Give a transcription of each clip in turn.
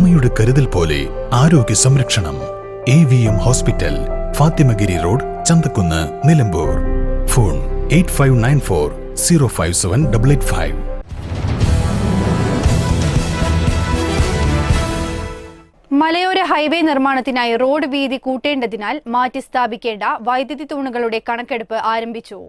അമ്മയുടെ കരുതൽ പോലെ ആരോഗ്യ സംരക്ഷണം. A V M hospital Fathimagiri road Chanthakkunnu Nilambur. Phone eight five nine four zero five seven double eight five. മലയോര highway നിർമ്മാണത്തിനായി റോഡ് വീതി കൂട്ടേണ്ടതിനാൽ മാറ്റി സ്ഥാപിക്കേണ്ട വൈദ്യുതി തൂണുകളുടെ കണക്കെടുപ്പ് ആരംഭിച്ചു.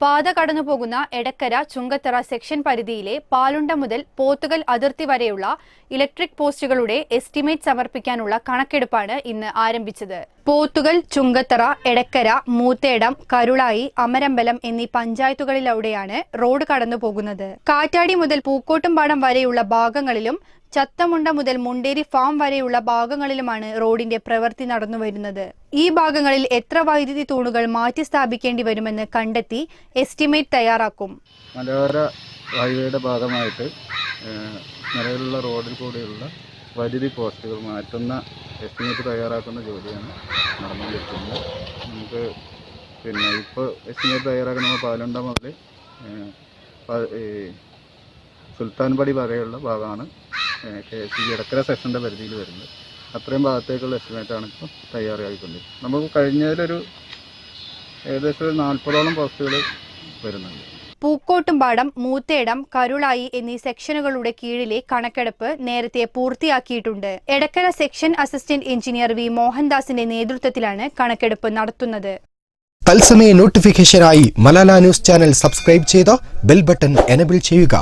പാത കടന്നു പോകുന്ന എടക്കര ചുങ്കത്തറ സെക്ഷൻ പരിധിയിലെ പാലുണ്ട മുതൽ പോത്തുകൽ അതിർത്തി വരെയുള്ള ഇലക്ട്രിക് പോസ്റ്റുകളുടെ എസ്റ്റിമേറ്റ് സമർപ്പിക്കാനുള്ള കണക്കെടുപ്പാണ് ഇന്ന് ആരംഭിച്ചത്. പോത്തുകൽ ചുങ്കത്തറ എടക്കര മൂത്തേടം കരുളായി അമരമ്പലം എന്നീ പഞ്ചായത്തുകളിലൂടെയാണ് റോഡ് കടന്നു പോകുന്നത് കാറ്റാടി മുതൽ പൂക്കോട്ടുംപാടം വരെയുള്ള ഭാഗങ്ങളിലും ചത്തമുണ്ട മുതൽ മുണ്ടേരി ഫാം വരെയുള്ള ഭാഗങ്ങളിലുമാണ് റോഡിന്റെ പ്രവൃത്തി നടന്നുവരുന്നത് ഈ ഭാഗങ്ങളിൽ എത്ര വൈദ്യുതി തൂണുകൾ മാറ്റി സ്ഥാപിക്കേണ്ടി വരുമെന്ന് കണ്ടെത്തി എസ്റ്റിമേറ്റ് തയ്യാറാക്കും. മലയോര ഹൈവേയുടെ ഭാഗമായിട്ട് നിലവിലുള്ള റോഡിൽ കൂടെയുള്ള വൈദ്യുതി പോസ്റ്റുകൾ മാറ്റുന്ന എസ്റ്റിമേറ്റ് തയ്യാറാക്കുന്ന ജോലിയാണ് നടന്നുകൊണ്ടിരിക്കുന്നത്. നമുക്ക് പിന്നെ ഇപ്പോൾ എസ്റ്റിമേറ്റ് തയ്യാറാക്കുന്ന പാലുണ്ട മുതൽ സുൽത്താൻപടി വരെയുള്ള ഭാഗമാണ് കെ ഇടക്കര സെക്ഷന്റെ പരിധിയിൽ വരുന്നത്. അത്രയും ഭാഗത്തേക്കുള്ള എസ്റ്റിമേറ്റ് ആണ് ഇപ്പോൾ തയ്യാറായിക്കൊണ്ടിരിക്കുന്നത്. നമുക്ക് കഴിഞ്ഞതിലൊരു ഏകദേശം ഒരു നാൽപ്പതോളം പോസ്റ്റുകൾ വരുന്നുണ്ട്. പൂക്കോട്ടുംപാടം മൂത്തേടം കരുളായി എന്നീ സെക്ഷനുകളുടെ കീഴിലെ കണക്കെടുപ്പ് നേരത്തെ പൂർത്തിയാക്കിയിട്ടുണ്ട്. Edakkara section assistant engineer V. മോഹൻദാസിന്റെ നേതൃത്വത്തിലാണ് കണക്കെടുപ്പ് നടത്തുന്നത്. തത്സമയ നോട്ടിഫിക്കേഷനായി മലാല ന്യൂസ് ചാനൽ സബ്സ്ക്രൈബ് ചെയ്ത് ബെൽ ബട്ടൺ എനബിൾ ചെയ്യുക.